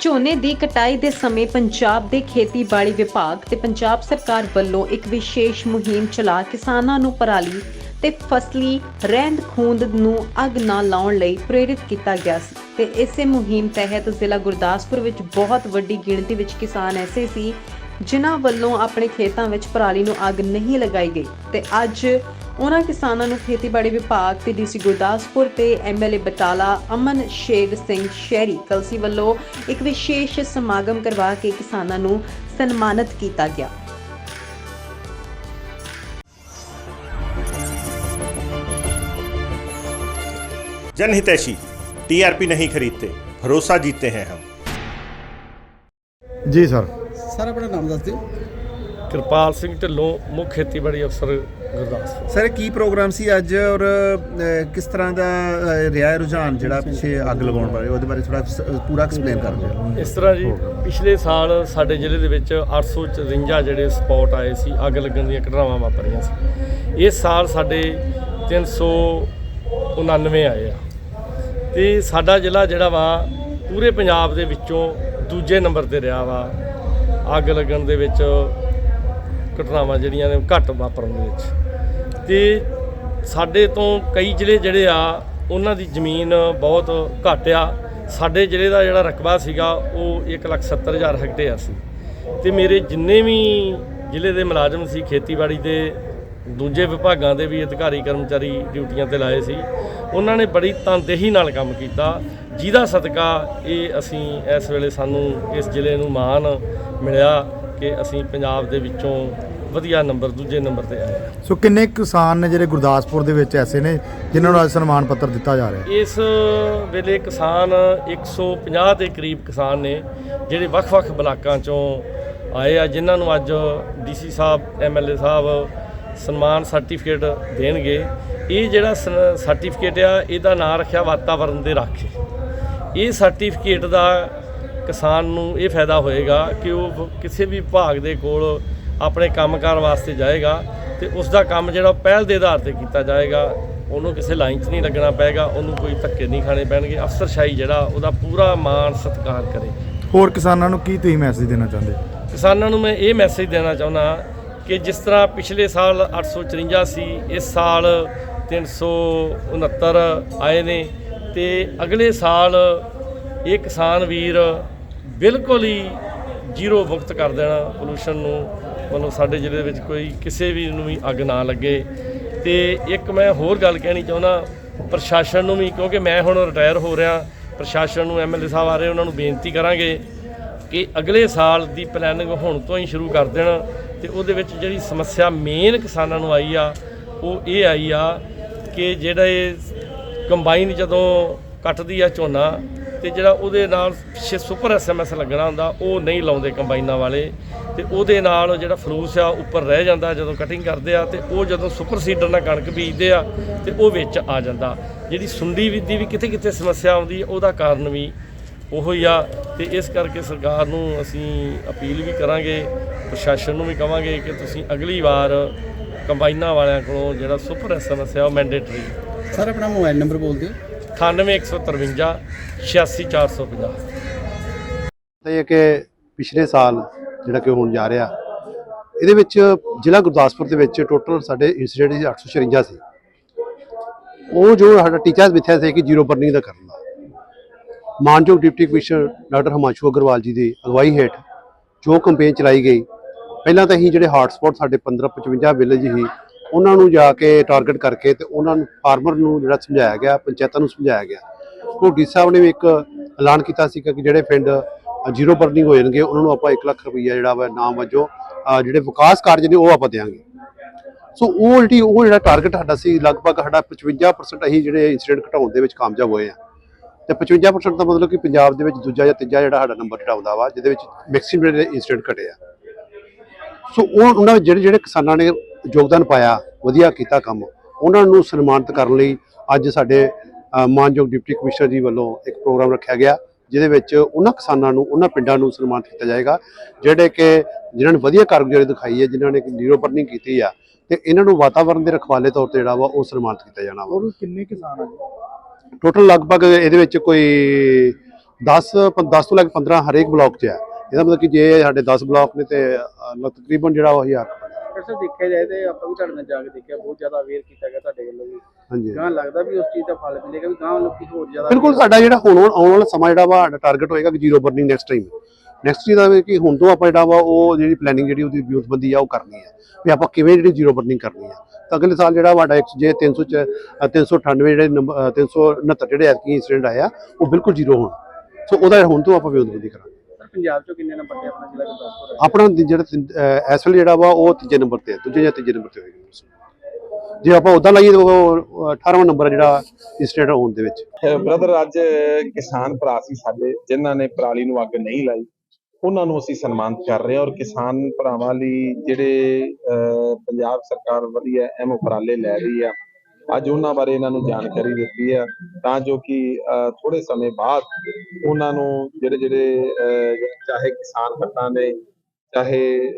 ਝੋਨੇ ਦੀ ਕਟਾਈ ਦੇ ਸਮੇਂ ਪੰਜਾਬ ਦੇ ਖੇਤੀਬਾੜੀ ਵਿਭਾਗ ਤੇ ਪੰਜਾਬ ਸਰਕਾਰ ਵੱਲੋਂ ਇੱਕ ਵਿਸ਼ੇਸ਼ ਮੁਹਿੰਮ ਚਲਾ ਕਿਸਾਨਾਂ ਨੂੰ ਪਰਾਲੀ ਤੇ ਫਸਲੀ ਰਹਿੰਦ ਖੂੰਦ ਨੂੰ ਅੱਗ ਨਾ ਲਾਉਣ ਲਈ ਪ੍ਰੇਰਿਤ ਕੀਤਾ ਗਿਆ ਸੀ ਤੇ ਇਸੇ ਮੁਹਿੰਮ ਤਹਿਤ ਜ਼ਿਲ੍ਹਾ ਗੁਰਦਾਸਪੁਰ ਵਿੱਚ ਬਹੁਤ ਵੱਡੀ ਗਿਣਤੀ ਵਿੱਚ ਕਿਸਾਨ ਐਸੇ ਸੀ ਜਿਨ੍ਹਾਂ ਵੱਲੋਂ ਆਪਣੇ ਖੇਤਾਂ ਵਿੱਚ ਪਰਾਲੀ ਨੂੰ ਅੱਗ ਨਹੀਂ ਲਗਾਈ ਗਈ ਤੇ ਅੱਜ ਉਹਨਾਂ ਕਿਸਾਨਾਂ ਨੂੰ ਖੇਤੀਬਾੜੀ ਵਿਭਾਗ ਤੇ ਡੀਸੀ ਗੁਰਦਾਸਪੁਰ ਤੇ ਐਮਐਲਏ ਬਟਾਲਾ ਅਮਨ ਸ਼ੇਗ ਸਿੰਘ ਸ਼ਹਿਰੀ ਕਲਸੀ ਵੱਲੋਂ ਇੱਕ ਵਿਸ਼ੇਸ਼ ਸਮਾਗਮ ਕਰਵਾ ਕੇ ਕਿਸਾਨਾਂ ਨੂੰ ਸਨਮਾਨਿਤ ਕੀਤਾ ਗਿਆ जनहितैषी टीआरपी नहीं खरीदते भरोसा जीतते हैं हम ਜੀ ਸਰ ਸਰ ਆਪਣਾ ਨਾਮ ਦੱਸ ਦਿਓ ਕਿਰਪਾਲ ਸਿੰਘ ਢਿੱਲੋਂ ਮੁੱਖ ਖੇਤੀਬਾੜੀ ਅਫਸਰ ਗੁਰਦਾਸਪੁਰ। ਸਰ ਕੀ ਪ੍ਰੋਗਰਾਮ ਸੀ ਅੱਜ ਔਰ ਕਿਸ ਤਰ੍ਹਾਂ ਦਾ ਰਿਹਾ ਰੁਝਾਨ ਜਿਹੜਾ ਪਿੱਛੇ ਅੱਗ ਲਗਾਉਣ ਬਾਰੇ? ਉਹਦੇ ਬਾਰੇ ਥੋੜਾ ਪੂਰਾ ਐਕਸਪਲੇਨ ਕਰ ਦਿਓ। ਇਸ ਤਰ੍ਹਾਂ ਜੀ ਪਿਛਲੇ ਸਾਲ ਸਾਡੇ ਜ਼ਿਲ੍ਹੇ ਦੇ ਵਿੱਚ 854 ਜਿਹੜੇ ਸਪੌਟ ਆਏ ਸੀ ਅੱਗ ਲੱਗਣ ਦੀਆਂ ਘਟਨਾਵਾਂ ਵਾਪਰੀਆਂ ਸੀ। ਇਸ ਸਾਲ ਸਾਡੇ 399 ਆਏ ਆ। ਤੇ ਸਾਡਾ ਜ਼ਿਲ੍ਹਾ ਜਿਹੜਾ ਵਾ ਪੂਰੇ ਪੰਜਾਬ ਦੇ ਵਿੱਚੋਂ ਦੂਜੇ ਨੰਬਰ ਤੇ ਰਿਹਾ ਵਾ। ਅੱਗ ਲੱਗਣ ਦੇ ਵਿੱਚ ਘਟਨਾਵਾਂ ਜਿਹੜੀਆਂ ਨੇ ਘੱਟ ਵਾਪਰਨ ਦੇ ਵਿੱਚ। ਤੇ ਸਾਡੇ ਤੋਂ ਕਈ ਜ਼ਿਲ੍ਹੇ ਜਿਹੜੇ ਆ, ਉਹਨਾਂ ਦੀ ਜ਼ਮੀਨ ਬਹੁਤ ਘੱਟ ਆ। ਸਾਡੇ ਜ਼ਿਲ੍ਹੇ ਦਾ ਜਿਹੜਾ ਰਕਬਾ ਸੀਗਾ, ਉਹ 170000 ਹੈਕਟੇਅਰ ਸੀ। ਤੇ ਮੇਰੇ ਜਿੰਨੇ ਵੀ ਜ਼ਿਲ੍ਹੇ ਦੇ ਮੁਲਾਜ਼ਮ ਸੀ, ਖੇਤੀਬਾੜੀ ਦੇ ਦੂਜੇ ਵਿਭਾਗਾਂ ਦੇ ਵੀ ਅਧਿਕਾਰੀ, ਕਰਮਚਾਰੀ ਡਿਊਟੀਆਂ ਤੇ ਲਾਏ ਸੀ, ਉਹਨਾਂ ਨੇ ਬੜੀ ਤਨਦੇਹੀ ਨਾਲ ਕੰਮ ਕੀਤਾ। ਜਿਹਦਾ ਸਦਕਾ ਇਹ ਅਸੀਂ ਇਸ ਵੇਲੇ ਸਾਨੂੰ ਇਸ ਜ਼ਿਲ੍ਹੇ ਨੂੰ ਮਾਣ ਮਿਲਿਆ। ਕਿ ਅਸੀਂ ਪੰਜਾਬ ਦੇ ਵਿੱਚੋਂ ਵਧੀਆ ਨੰਬਰ ਦੂਜੇ ਨੰਬਰ ਤੇ ਆਏ ਹਾਂ। ਸੋ ਕਿੰਨੇ ਕਿਸਾਨ ਨੇ ਜਿਹੜੇ ਗੁਰਦਾਸਪੁਰ ਦੇ ਵਿੱਚ ਐਸੇ ਨੇ ਜਿਨ੍ਹਾਂ ਨੂੰ ਅੱਜ ਸਨਮਾਨ ਪੱਤਰ ਦਿੱਤਾ ਜਾ ਰਿਹਾ ਹੈ? ਇਸ ਵੇਲੇ ਕਿਸਾਨ 150 ਦੇ ਕਰੀਬ ਕਿਸਾਨ ਨੇ ਜਿਹੜੇ ਵੱਖ-ਵੱਖ ਬਲਾਕਾਂ ਚੋਂ ਆਏ ਆ ਜਿਨ੍ਹਾਂ ਨੂੰ ਅੱਜ ਡੀਸੀ ਸਾਹਿਬ ਐਮਐਲਏ ਸਾਹਿਬ ਸਨਮਾਨ ਸਰਟੀਫਿਕੇਟ ਦੇਣਗੇ। ਇਹ ਜਿਹੜਾ ਸਰਟੀਫਿਕੇਟ ਆ ਇਹਦਾ ਨਾਂ ਰੱਖਿਆ ਵਾਤਾਵਰਣ ਦੇ ਰਾਖੇ। ਇਹ ਸਰਟੀਫਿਕੇਟ ਦਾ ਕਿਸਾਨ ਨੂੰ ਇਹ ਫਾਇਦਾ ਹੋਏਗਾ ਕਿ ਉਹ ਕਿਸੇ ਵੀ ਵਿਭਾਗ ਦੇ ਕੋਲ ਆਪਣੇ ਕੰਮਕਾਰ ਵਾਸਤੇ ਜਾਏਗਾ ਤੇ ਉਸ ਦਾ ਕੰਮ ਜਿਹੜਾ ਪਹਿਲ ਦੇ ਆਧਾਰ ਤੇ ਕੀਤਾ ਜਾਏਗਾ ਉਹਨੂੰ ਕਿਸੇ ਲਾਈਨ 'ਚ ਨਹੀਂ ਲੱਗਣਾ ਪਏਗਾ ਉਹਨੂੰ ਕੋਈ ਧੱਕੇ ਨਹੀਂ ਖਾਣੇ ਪੈਣਗੇ ਅਫਸਰਸ਼ਾਹੀ ਜਿਹੜਾ ਉਹਦਾ ਪੂਰਾ ਮਾਣ ਸਤਿਕਾਰ ਕਰੇ। ਹੋਰ ਕਿਸਾਨਾਂ ਨੂੰ ਕੀ ਤੁਸੀਂ ਮੈਸੇਜ ਦੇਣਾ ਚਾਹੁੰਦੇ? ਕਿਸਾਨਾਂ ਨੂੰ ਮੈਂ ਇਹ ਮੈਸੇਜ ਦੇਣਾ ਚਾਹੁੰਦਾ ਕਿ ਜਿਸ ਤਰ੍ਹਾਂ ਪਿਛਲੇ ਸਾਲ 854 ਸੀ ਇਸ ਸਾਲ 369 ਆਏ ਨੇ ਤੇ ਅਗਲੇ ਸਾਲ ਇਹ ਕਿਸਾਨ ਵੀਰ ਬਿਲਕੁਲ ਹੀ ਜ਼ੀਰੋ ਮੁਕਤ ਕਰ ਦੇਣਾ ਪੋਲੂਸ਼ਨ ਨੂੰ। ਮਤਲਬ ਸਾਡੇ ਜ਼ਿਲ੍ਹੇ ਵਿੱਚ ਕੋਈ ਕਿਸੇ ਵੀ ਨੂੰ ਵੀ ਅੱਗ ਨਾ ਲੱਗੇ। ਤੇ ਇੱਕ ਮੈਂ ਹੋਰ ਗੱਲ ਕਹਿਣੀ ਚਾਹੁੰਦਾ, ਪ੍ਰਸ਼ਾਸਨ ਨੂੰ ਵੀ, ਕਿਉਂਕਿ ਮੈਂ ਹੁਣ ਰਿਟਾਇਰ ਹੋ ਰਿਹਾ, ਪ੍ਰਸ਼ਾਸਨ ਨੂੰ ਐਮਐਲਏ ਸਾਹਿਬ ਆ ਰਹੇ, ਉਹਨਾਂ ਨੂੰ ਬੇਨਤੀ ਕਰਾਂਗੇ ਕਿ ਅਗਲੇ ਸਾਲ ਦੀ ਪਲੈਨਿੰਗ ਹੁਣ ਤੋਂ ਹੀ ਸ਼ੁਰੂ ਕਰ ਦੇਣ। ਤੇ ਉਹਦੇ ਵਿੱਚ ਜਿਹੜੀ ਸਮੱਸਿਆ ਮੇਨ ਕਿਸਾਨਾਂ ਨੂੰ ਆਈ ਆ, ਉਹ ਇਹ ਆਈ ਆ ਕਿ ਜਿਹੜਾ ਇਹ ਕੰਬਾਈਨ ਜਦੋਂ ਕੱਟਦੀ ਆ ਝੋਨਾ ਤੇ ਜਿਹੜਾ ਉਹਦੇ ਨਾਲ ਪਿੱਛੇ ਸੁਪਰ ਐਸਐਮਐਸ ਲੱਗਣਾ ਹੁੰਦਾ, ਉਹ ਨਹੀਂ ਲਾਉਂਦੇ ਕੰਬਾਈਨਾਂ ਵਾਲੇ। ਤੇ ਉਹਦੇ ਨਾਲ ਜਿਹੜਾ ਫਲੂਸ ਆ, ਉੱਪਰ ਰਹਿ ਜਾਂਦਾ ਜਦੋਂ ਕਟਿੰਗ ਕਰਦੇ ਆ, ਤੇ ਉਹ ਜਦੋਂ ਸੁਪਰ ਸੀਡਰ ਨਾਲ ਕਣਕ ਬੀਜਦੇ ਆ, ਤੇ ਉਹ ਵਿੱਚ ਆ ਜਾਂਦਾ। ਜਿਹੜੀ ਸੁੰਡੀ ਵਿਧੀ ਵੀ ਕਿਤੇ ਕਿਤੇ ਸਮੱਸਿਆ ਆਉਂਦੀ ਹੈ ਉਹਦਾ ਕਾਰਨ ਵੀ ਉਹੋ ਹੀ ਆ। ਤੇ ਇਸ ਕਰਕੇ ਸਰਕਾਰ ਨੂੰ ਅਸੀਂ ਅਪੀਲ ਵੀ ਕਰਾਂਗੇ, ਪ੍ਰਸ਼ਾਸਨ ਨੂੰ ਵੀ ਕਵਾਂਗੇ ਕਿ ਤੁਸੀਂ ਅਗਲੀ ਵਾਰ ਕੰਬਾਈਨਾਂ ਵਾਲਿਆਂ ਕੋਲੋਂ ਜਿਹੜਾ ਸੁਪਰ ਐਸਐਮਐਸ ਆ, ਉਹ ਮੈਂਡੇਟਰੀ ਸਰ, ਆਪਣਾ ਮੋਬਾਈਲ ਨੰਬਰ ਬੋਲ ਦਿਓ। 98153 86450 ਤੇ ਇਹ ਕਿ ਪਿਛਲੇ ਸਾਲ ਜਿਹੜਾ ਕਿ ਹੁਣ ਜਾ ਰਿਹਾ, ਇਹਦੇ ਵਿੱਚ ਜ਼ਿਲ੍ਹਾ ਗੁਰਦਾਸਪੁਰ ਦੇ ਵਿੱਚ ਟੋਟਲ ਸਾਡੇ ਇਨਸੀਡੈਂਟ ਸੀ 856 ਸੀ। ਉਹ ਜੋ ਸਾਡਾ ਟੀਚਰ ਮਿੱਥਿਆ ਸੀ ਕਿ ਜ਼ੀਰੋ ਬਰਨਿੰਗ ਦਾ ਕਰਨਾ। ਮਾਨਯੋਗ deputy commissioner doctor Himanshu Aggarwal ji ਦੀ ਅਗਵਾਈ ਹੇਠ ਜੋ ਕੰਪੇਨ ਚਲਾਈ ਗਈ, ਪਹਿਲਾਂ ਤਾਂ ਹੀ ਜਿਹੜੇ ਹਾਟ ਸਪੌਟ ਸਾਡੇ 15 55 ਵਿਲੇਜ ਹੀ ਉਹਨਾਂ ਨੂੰ ਜਾ ਕੇ ਟਾਰਗੇਟ ਕਰਕੇ ਤੇ ਉਹਨਾਂ ਨੂੰ ਫਾਰਮਰ ਨੂੰ ਜਿਹੜਾ ਸਮਝਾਇਆ ਗਿਆ, ਪੰਚਾਇਤਾਂ ਨੂੰ ਸਮਝਾਇਆ ਗਿਆ। ਕੋਡੀ ਸਾਹਿਬ ਨੇ ਵੀ ਇੱਕ ਐਲਾਨ ਕੀਤਾ ਸੀ ਕਿ ਜਿਹੜੇ ਪਿੰਡ ਜ਼ੀਰੋ ਬਰਨਿੰਗ ਹੋ ਜਾਣਗੇ, ਉਹਨਾਂ ਨੂੰ ਆਪਾਂ 1 ਲੱਖ ਰੁਪਈਆ ਜਿਹੜਾ ਵਾ ਨਾਮ ਵਜੋਂ ਜਿਹੜੇ ਵਿਕਾਸ ਕਾਰਜ ਨੇ ਉਹ ਆਪਾਂ ਦੇਵਾਂਗੇ ਸੋ ਉਹ ਜਿਹੜੀ ਉਹ ਜਿਹੜਾ ਟਾਰਗੇਟ ਸਾਡਾ ਸੀ, ਲਗਭਗ ਸਾਡਾ 55% ਅਸੀਂ ਜਿਹੜੇ ਇਨਸੀਡੈਂਟ ਘਟਾਉਣ ਦੇ ਵਿੱਚ ਕਾਮਯਾਬ ਹੋਏ ਆ ਤੇ 55% ਦਾ ਮਤਲਬ ਕਿ ਪੰਜਾਬ ਦੇ ਵਿੱਚ ਦੂਜਾ ਜਾਂ ਤੀਜਾ ਜਿਹੜਾ ਸਾਡਾ ਨੰਬਰ ਜਿਹੜਾ ਆਉਂਦਾ ਵਾ, ਜਿਹਦੇ ਵਿੱਚ ਮੈਕਸਿਮਮ ਜਿਹੜੇ ਇਨਸੀਡੈਂਟ ਘਟੇ ਆ। ਸੋ ਉਹ ਉਹਨਾਂ ਜਿਹੜੇ ਜਿਹੜੇ ਕਿਸਾਨਾਂ ਨੇ ਯੋਗਦਾਨ ਪਾਇਆ ਵਧੀਆ ਕੀਤਾ ਕੰਮ। ਉਹਨਾਂ ਨੂੰ ਸਨਮਾਨਿਤ ਕਰਨ ਲਈ ਅੱਜ ਸਾਡੇ ਮਾਨਯੋਗ ਡਿਪਟੀ ਕਮਿਸ਼ਨਰ ਜੀ ਵੱਲੋਂ ਇੱਕ ਪ੍ਰੋਗਰਾਮ ਰੱਖਿਆ ਗਿਆ ਜਿਹਦੇ ਵਿੱਚ ਉਹਨਾਂ ਕਿਸਾਨਾਂ ਨੂੰ ਉਹਨਾਂ ਪਿੰਡਾਂ ਨੂੰ ਸਨਮਾਨਿਤ ਕੀਤਾ ਜਾਏਗਾ ਜਿਹੜੇ ਕਿ ਜਿਨ੍ਹਾਂ ਨੇ ਵਧੀਆ ਕਾਰਗੁਜ਼ਾਰੀ ਦਿਖਾਈ ਹੈ ਜਿਨ੍ਹਾਂ ਨੇ ਜ਼ੀਰੋ ਬਰਨਿੰਗ ਕੀਤੀ ਆ ਤੇ ਇਹਨਾਂ ਨੂੰ ਵਾਤਾਵਰਣ ਦੇ ਰਖਵਾਲੇ ਤੌਰ ਤੇ ਜਿਹੜਾ ਵਾ ਉਹ ਸਨਮਾਨਿਤ ਕੀਤਾ ਜਾਣਾ ਵਾ। ਔਰ ਕਿੰਨੇ ਕਿਸਾਨ ਆ ਟੋਟਲ ਲਗਭਗ ਇਹਦੇ ਵਿੱਚ ਕੋਈ 10 10 ਤੋਂ ਲੈ ਕੇ 15 ਹਰੇਕ ਬਲਾਕ 'ਚ ਹੈ ਇਹਦਾ ਮਤਲਬ ਕਿ ਜੇ ਸਾਡੇ 10 ਬਲਾਕ ਨੇ ਤੇ ਤਕਰੀਬਨ ਜਿਹੜਾ ਉਹ 1000 ਵੈਸੇ ਦੇਖਿਆ ਜਾਏ ਤੇ ਆਪਾਂ ਵੀ ਤੁਹਾਡੇ ਨਾਲ ਜਾ ਕੇ ਦੇਖਿਆ ਬਹੁਤ ਜ਼ਿਆਦਾ ਅਵੇਅਰ ਕੀਤਾ ਗਿਆ ਤੁਹਾਡੇ ਵੱਲੋਂ ਵੀ। ਹਾਂਜੀ। ਗਾਂ ਲੱਗਦਾ ਵੀ ਉਸ ਚੀਜ਼ ਦਾ ਫਲ ਮਿਲੇਗਾ ਵੀ ਗਾਂ ਲੋਕੀ ਹੋਰ ਜ਼ਿਆਦਾ ਬਿਲਕੁਲ ਸਾਡਾ ਜਿਹੜਾ ਹੁਣ ਆਉਣ ਵਾਲਾ ਸਮਾਂ ਜਿਹੜਾ ਵਾ ਸਾਡਾ ਟਾਰਗੇਟ ਹੋਏਗਾ ਕਿ zero burning next time next ਜਿਹਦਾ ਵੀ ਕਿ ਹੁਣ ਤੋਂ ਆਪਾਂ ਜਿਹੜਾ ਵਾ ਉਹ ਜਿਹੜੀ ਪਲੈਨਿੰਗ ਜਿਹੜੀ ਉਹਦੀ ਵਿਊਤਬੰਦੀ ਆ ਉਹ ਕਰਨੀ ਹੈ ਵੀ ਆਪਾਂ ਕਿਵੇਂ ਜਿਹੜੀ ਜ਼ੀਰੋ ਬਰਨਿੰਗ ਕਰਨੀ ਹੈ ਤਾਂ ਅਗਲੇ ਸਾਲ ਜਿਹੜਾ ਇੱਕ ਜੇ 300 ਚ ਅ, 398 ਜਿਹੜੇ ਨੰਬਰ ਅ, 369 ਜਿਹੜੇ ਐਤਕੀ ਇੰਸੀਡੈਂਟ ਆਏ ਆ ਉਹ ਬਿਲਕੁਲ ਜ਼ੀਰੋ ਹੋਣ। ਸੋ ਉਹਦਾ ਹੁਣ ਤੋਂ ਆਪਾਂ ਵਿਊਤਬੰਦੀ ਕਰਾਂਗੇ। ਸਰ ਪੰਜਾਬ ਚੋਂ ਕਿੰਨੇ ਨੰਬਰ ਤੇ ਆਪਣਾ ਜ਼ਿਲ੍ਹਾ ਗੁਰਦਾਸਪੁਰ ਹੈ? ਆਪਣਾ ਜਿਹੜਾ ਇਸ ਵੇਲੇ ਜਿਹੜਾ ਵਾ ਉਹ ਤੀਜੇ ਨੰਬਰ ਤੇ ਹੈ ਦੂਜੇ ਜਾਂ ਤੀਜੇ ਨੰਬਰ ਤੇ ਹੋਏਗਾ ਜੇ। ਆਪਾਂ ਉਦਾਂ ਲਾਈਏ ਤਾਂ ਉਹ 18ਵਾਂ ਨੰਬਰ ਜਿਹੜਾ ਇੰਸੀਡੈਂਟ ਹੋਣ ਦੇ ਵਿੱਚ। ਬ੍ਰਦਰ ਅੱਜ ਕਿਸਾਨ ਭਰਾ ਸੀ ਸਾਡੇ ਜਿਨ੍ਹਾਂ ਨੇ ਪਰਾਲੀ ਨੂੰ ਅੱਗ ਨਹੀਂ ਲਾਈ ਉਹਨਾਂ ਨੂੰ ਅਸੀਂ ਸਨਮਾਨਿਤ ਕਰ ਰਹੇ ਹਾਂ ਔਰ ਕਿਸਾਨ ਭਰਾਵਾਂ ਲਈ ਜਿਹੜੇ ਅਹ, ਪੰਜਾਬ ਸਰਕਾਰ ਵਧੀਆ ਅਹਿਮ ਉਪਰਾਲੇ ਲੈ ਰਹੀ ਆ ਅੱਜ ਉਹਨਾਂ ਬਾਰੇ ਇਹਨਾਂ ਨੂੰ ਜਾਣਕਾਰੀ ਦਿੱਤੀ ਹੈ ਤਾਂ ਜੋ ਕਿ ਥੋੜੇ ਸਮੇਂ ਬਾਅਦ ਉਹਨਾਂ ਨੂੰ ਜਿਹੜੇ ਜਿਹੜੇ ਚਾਹੇ ਕਿਸਾਨ ਪੱਤਾਂ ਦੇ, ਚਾਹੇ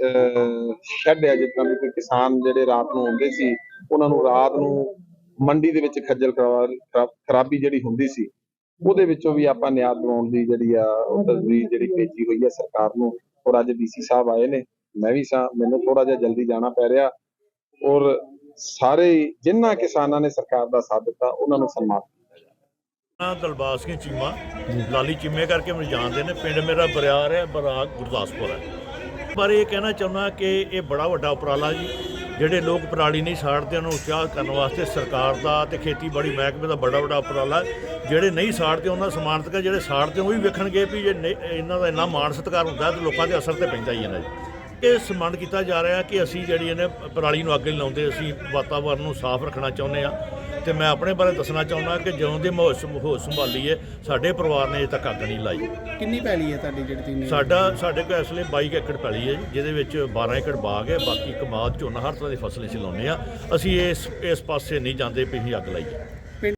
ਸ਼ੈੱਡ ਹੈ ਜਿੱਦਾਂ ਵੀ ਕੋਈ ਕਿਸਾਨ ਜਿਹੜੇ ਰਾਤ ਨੂੰ ਆਉਂਦੇ ਸੀ, ਉਹਨਾਂ ਨੂੰ ਰਾਤ ਨੂੰ ਮੰਡੀ ਦੇ ਵਿੱਚ ਖੱਜਲ ਖਰਾਬ ਖਰਾਬ- ਖਰਾਬੀ ਜਿਹੜੀ ਹੁੰਦੀ ਸੀ, ਉਹਦੇ ਵਿੱਚੋਂ ਵੀ ਆਪਾਂ ਨਿਆਂ ਦਿਵਾਉਣ ਦੀ ਜਿਹੜੀ ਆ, ਉਹ ਤਜਵੀਜ਼ ਜਿਹੜੀ ਭੇਜੀ ਹੋਈ ਹੈ ਸਰਕਾਰ ਨੂੰ, ਔਰ ਅੱਜ ਡੀਸੀ ਸਾਹਿਬ ਆਏ ਨੇ, ਮੈਂ ਵੀ ਸਾਂ, ਮੈਨੂੰ ਥੋੜਾ ਜਿਹਾ ਜਲਦੀ ਜਾਣਾ ਪੈ ਰਿਹਾ, ਔਰ ਸਾਰੇ ਜਿਨ੍ਹਾਂ ਕਿਸਾਨਾਂ ਨੇ ਸਰਕਾਰ ਦਾ ਸਾਥ ਦਿੱਤਾ ਉਹਨਾਂ ਨੂੰ ਸਨਮਾਨ ਮੈਂ ਦਲਬਾਗ ਸਿੰਘ ਚੀਮਾ ਲਾਲੀ ਚੀਮੇ ਕਰਕੇ ਮੈਨੂੰ ਜਾਣਦੇ ਨੇ। ਪਿੰਡ ਮੇਰਾ ਬਰਿਆਰ ਹੈ ਬਰਾਕ ਗੁਰਦਾਸਪੁਰ ਹੈ। ਪਰ ਇਹ ਕਹਿਣਾ ਚਾਹੁੰਦਾ ਕਿ ਇਹ ਬੜਾ ਵੱਡਾ ਉਪਰਾਲਾ ਜੀ। ਜਿਹੜੇ ਲੋਕ ਪਰਾਲੀ ਨਹੀਂ ਸਾੜਦੇ ਉਹਨਾਂ ਨੂੰ ਉਤਸ਼ਾਹ ਕਰਨ ਵਾਸਤੇ ਸਰਕਾਰ ਦਾ ਤੇ ਖੇਤੀਬਾੜੀ ਮਹਿਕਮੇ ਦਾ ਬੜਾ ਵੱਡਾ ਉਪਰਾਲਾ। ਜਿਹੜੇ ਨਹੀਂ ਸਾੜਦੇ ਉਹਨਾਂ ਦਾ ਸਨਮਾਨਿਤ ਕਰ ਜਿਹੜੇ ਸਾੜਦੇ ਉਹ ਵੀ ਵੇਖਣਗੇ ਵੀ ਜੇ ਨਹੀਂ- ਇਹਨਾਂ ਦਾ ਇੰਨਾ ਮਾਣ ਸਤਿਕਾਰ ਹੁੰਦਾ ਤੇ ਲੋਕਾਂ ਦੇ ਅਸਰ ਤੇ ਪੈਂਦਾ ਹੀ ਹੈ ਨਾ ਜੀ। ਇਹ ਸਨਮਾਨ ਕੀਤਾ ਜਾ ਰਿਹਾ ਕਿ ਅਸੀਂ ਜਿਹੜੀ ਇਹਨੇ ਪਰਾਲੀ ਨੂੰ ਅੱਗ ਨਹੀਂ ਲਾਉਂਦੇ ਅਸੀਂ ਵਾਤਾਵਰਨ ਨੂੰ ਸਾਫ਼ ਰੱਖਣਾ ਚਾਹੁੰਦੇ ਆ ਤੇ ਮੈਂ ਆਪਣੇ ਬਾਰੇ ਦੱਸਣਾ ਚਾਹੁੰਦਾ ਕਿ ਜਿਉਂ ਦੇ ਮਾਹੌਲ ਸੰ- ਹੋਸ਼ ਸੰਭਾਲੀ ਹੈ ਸਾਡੇ ਪਰਿਵਾਰ ਨੇ ਅਜੇ ਤੱਕ ਅੱਗ ਨਹੀਂ ਲਾਈ। ਕਿੰਨੀ ਪੈਲੀ ਹੈ ਤੁਹਾਡੀ ਜਿਹੜੀ ਤੁਸੀਂ ਸਾਡਾ ਸਾਡੇ ਕੋਲ ਇਸ ਵੇਲੇ 22 ਏਕੜ ਪੈਲੀ ਹੈ ਜਿਹਦੇ ਵਿੱਚ 12 ਏਕੜ ਬਾਗ ਹੈ ਬਾਕੀ ਕਮਾਦ ਝੋਨਾ ਹਰ ਤਰ੍ਹਾਂ ਦੀ ਫਸਲ ਅਸੀਂ ਲਾਉਂਦੇ ਆ ਅਸੀਂ ਇਸ ਇਸ ਪਾਸੇ ਨਹੀਂ ਜਾਂਦੇ ਵੀ ਅੱਗ ਲਾਈਏ।